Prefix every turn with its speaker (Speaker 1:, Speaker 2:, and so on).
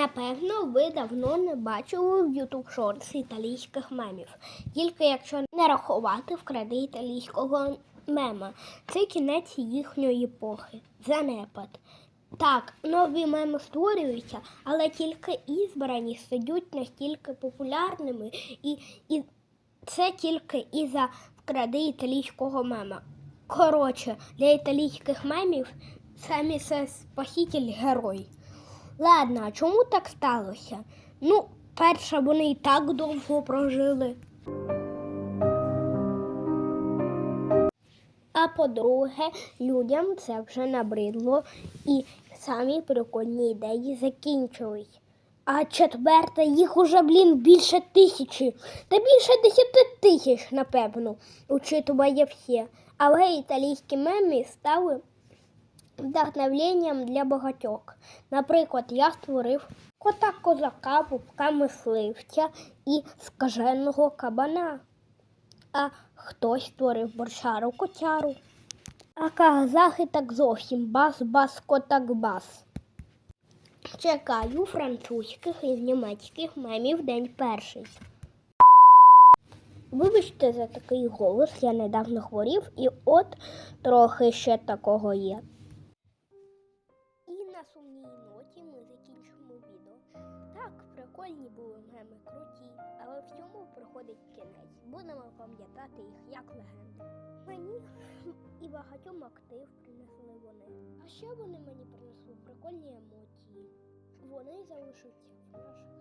Speaker 1: Напевно, ви давно не бачили в YouTube Shorts італійських мемів. Тільки якщо не рахувати вкради італійського мема. Це кінець їхньої епохи. Занепад. Так, нові меми створюються, але тільки ізбрані стають настільки популярними, і, і це тільки із-за вкради італійського мема. Коротше, для італійських мемів самі це спаситель герой. Ладно, а чому так сталося? Ну, перше, вони і так довго прожили. А по-друге, людям це вже набридло і самі прикольні ідеї закінчились. А четверте, їх уже, блін, більше тисячі. Та більше десяти тисяч, напевно, учитывая всі. Але італійські меми стали вдохновенням для багатьох. Наприклад, я створив кота козака, пупка мисливця і скаженого кабана. А хтось створив борщару котяру. А казахи так зовсім бас, бас, котак бас. Чекаю французьких і німецьких мемів день перший. Вибачте за такий голос, я недавно хворів, і от трохи ще такого є. На сумній ноті ми закінчимо відео. Так, прикольні були меми, круті, але в цьому приходить кінець. Будемо пам'ятати їх як легенди. Мені і багатьом актив принесли вони. А ще вони мені принесли прикольні емоції. Вони залишаться в наших